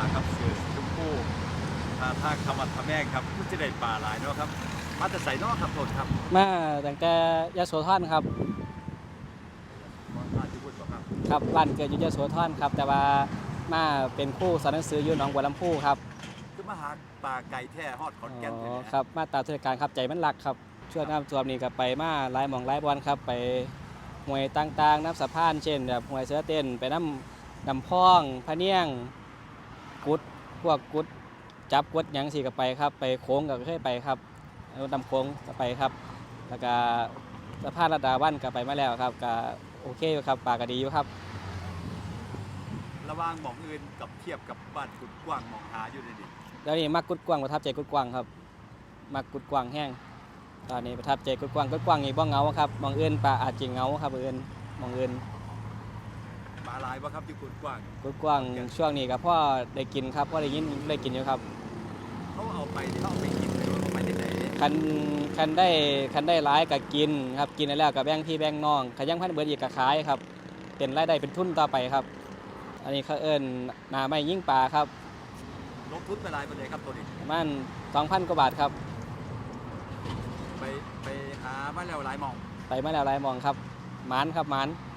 าครับเสือชมพูถ้าถ้าคำว่าทำแม่งครับก็จะได้ปลาหลายเนาะครับมาแต่ใส่เนอกครับโทษครับมาตั้งแต่ยโสธรครับมาที่พูดบ่ครับครับบ้านเกิดอยู่ยโสธรครับ แต่ว่ามาเป็นครู่สอนหนังสืออยู่หนองบัวลำพูครับคือมาหาปลาไก่แท้ฮอดขอนแก่นอ๋เลยอนะครับมาตามเทศกาลครับใจมันรักครับช่วงน้ำท่วมนี่ก็ไปมาหลายหมองหลายบอลครับไปหวยต่างๆน้ำสะพานเช่นแบบหวยเสือเต้นไปน้ำน้ำพองพะเนียง กุดพวกกุดจับกุดหยังสีก็ไปครับ ไปโค้งก็เคยไปครับรถนำโค้งก็ไปครับ แล้วก็สะพานระดาวันก็ไปมาแล้วครับก็โอเคอยู่ครับปลาก็ดีอยู่ครับ ระหว่างหมองอื่นกับเทียบกับบ้านกุดกว้างหมองหาอยู่ในนี้แล้วนี่มักกุดกวางประทับใจกุดกวางครับ มักกุดกวางแห้ง ตอนนี้ประทับใจกุดกวางกุดกวางนี่บ่เหงาครับมองอื่นปลาอาจจะเหงาครับอื่นมองอื่นปลา หลายบ่ครับที่กุดกว้างกุดกวางช่วงนี้ก็พ่อได้กินครับพ่อได้ยินได้กินอยู่ครับเขาเอาไปที่เขาเอาไปกินหรือว่าเขาไปที่ไหนคันคันได้คันได้ร้ายก็กินครับกินแล้วก็แบ่งพี่แบ่งน้องขยังพันเบิดอีกก็ขายครับเป็นรายได้เป็นทุนต่อไปครับ อันนี้เขาเอิ้นหนาไม่ยิ่งปลาครับลงทุนไปหลายไปเลยครับตัวนี้ประมาณ2,000กว่าบาทครับ ไปไปหามาแล้วหลายหมอง ไปมาแล้วหลายหมองครับ หมานครับหมานม